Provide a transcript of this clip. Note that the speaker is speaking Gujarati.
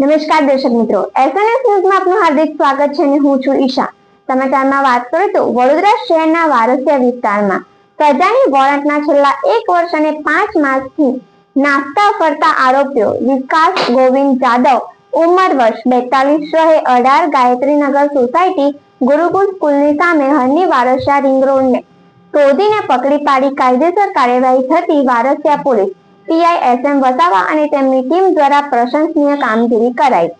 નમસ્કાર દર્શક મિત્રો એસએનએસ ન્યૂઝમાં આપનું હાર્દિક સ્વાગત છે અને હું છું ઈશા. સમાચારમાં વાત કરું તો વડોદરા શહેરના વારસિયા વિસ્તારમાં પ્રજાની વોરંટના છેલ્લા એક વર્ષ અને પાંચ માસથી નાસ્તા ફરતા આરોપીઓ વિકાસ ગોવિંદ જાદવ ઉંમર વર્ષ બેતાલીસ રહે અઢાર ગાયત્રીનગર સોસાયટી ગુરુકુલ સ્કૂલની સામે હરની વારસિયા રિંગ રોડને શોધીને પકડી પાડી કાયદેસર કાર્યવાહી થતી Varasiya police PI S M Vasava અને તેમની ટીમ દ્વારા પ્રશંસનીય કામગીરી કરાઈ.